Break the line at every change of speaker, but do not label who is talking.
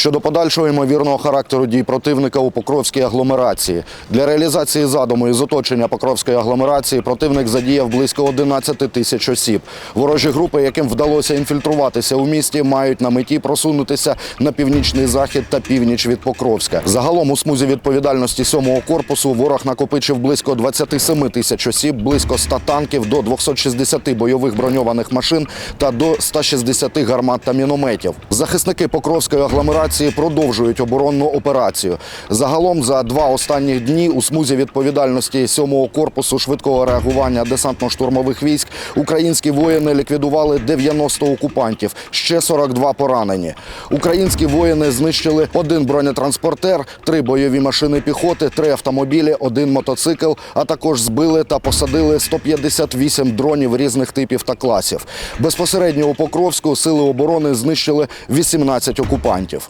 щодо подальшого ймовірного характеру дій противника у Покровській агломерації. Для реалізації задуму із оточення Покровської агломерації противник задіяв близько 11 тисяч осіб. Ворожі групи, яким вдалося інфільтруватися у місті, мають на меті просунутися на північний захід та північ від Покровська. Загалом у смузі відповідальності 7-го корпусу ворог накопичив близько 27 тисяч осіб, близько 100 танків, до 260 бойових броньованих машин та до 160 гармат та мінометів. Захисники Покровської агломерації продовжують оборонну операцію. Загалом за два останніх дні у смузі відповідальності 7-го корпусу швидкого реагування десантно-штурмових військ українські воїни ліквідували 90 окупантів, ще 42 поранені. Українські воїни знищили один бронетранспортер, три бойові машини піхоти, три автомобілі, один мотоцикл, а також збили та посадили 158 дронів різних типів та класів. Безпосередньо у Покровську сили оборони знищили 18 окупантів.